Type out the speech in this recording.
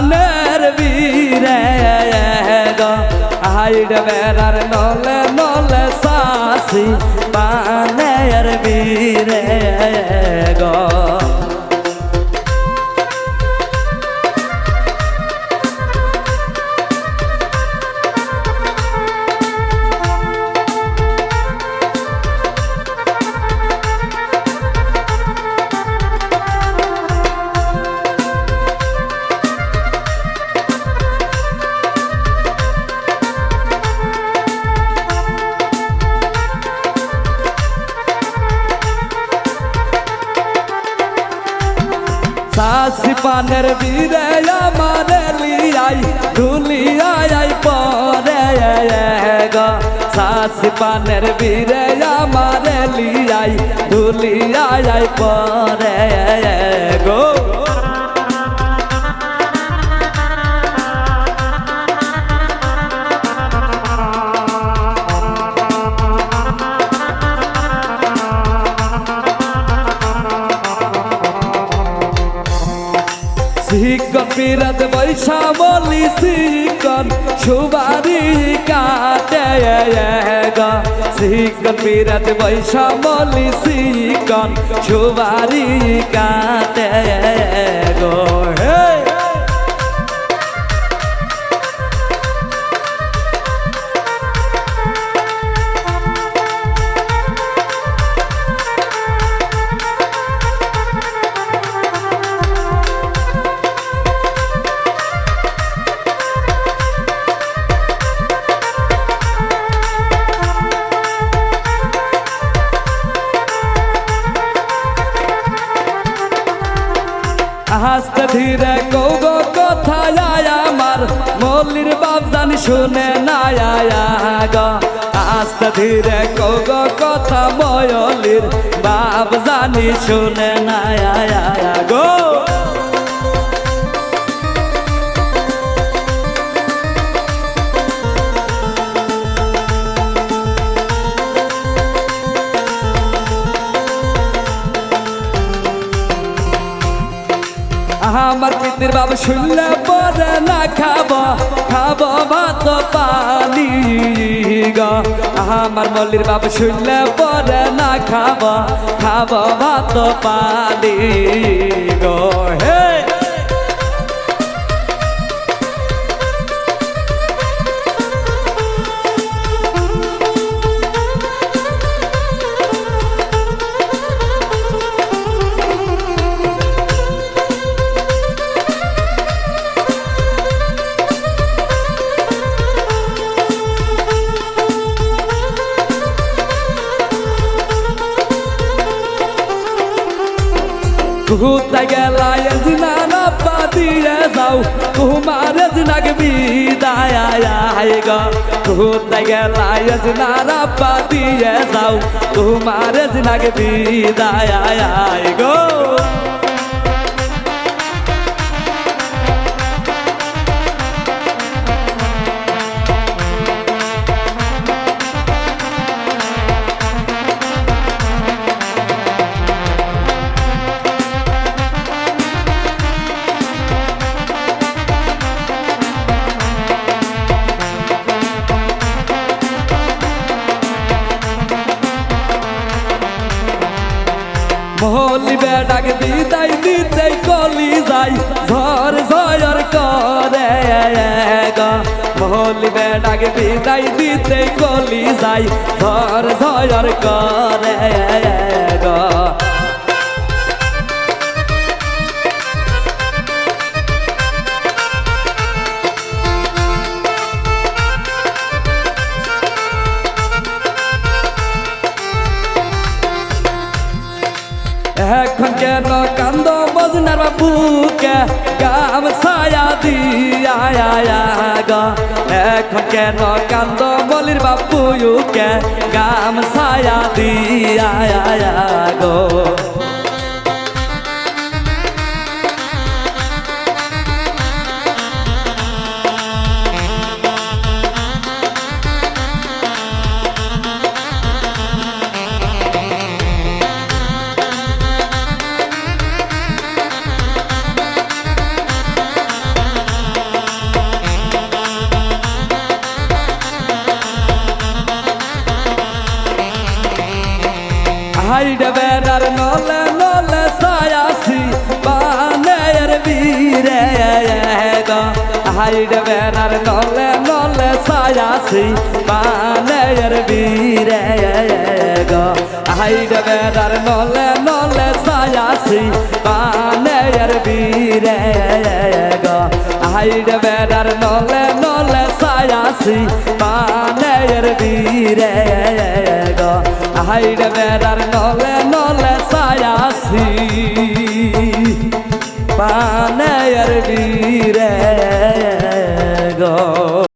পানের বীরে হাইড বেড়ার নলে নলে সাসি পানের বীরে গো। পানের বীরে আমার লিয়াই ধুলিয়াই পরে গো সাসি পানের বীরে আমার লিয়াই ধুলিয়াই পরে গো বিরাজ বৈশা বলি শিকন সুবারি কাটে গা সিকন বিরাজ বৈশা বলি শিকন সুবারি কাটে শুনে না গো আস্তে ধীরে কৌগো কথা ময়লির বাপ জানি শুনে না গো আমার পিতির বাবা শুনলে পরে না খাব খাব ভাত পানি গো। আমার মল্লির বাবা শুনলে পরে না খাব খাব ভাত পানি গো। হে! ঘুরতে গেলায় জিনানা পাদিয়ে যাও তোমার জিনাক বিদায় গো ঘুরতে গেলায় জিনানা পাদিয়ে যাও তোমার জিনাক বিদায় গো বেডাক দিদাই দিদাই কলি যাই। ঝর ঝর করে মহলি বেডাক দিদাই দিদাই কলি যাই। ঝর ঝর করে কেন কান্দ মজনার বাবুকে গাম ছায়া দিয়া গা। এখন কেন কান্দ বলির বাবুকে গাম ছায়া দিয়া গো। বেড়ার নলে নলে সায়াসি বানের বীরে হাইড বেড়ার নলে নলে সায়াসি বানের বীরে হাইড বেড়ার নলে নলে সায়াসি বানের বীরে হাইড বেড়ার নলে নলে সায়াসি বানের বীরে গো। হাইড বেড়ার নলে নলে সায়াসি পানের বীরে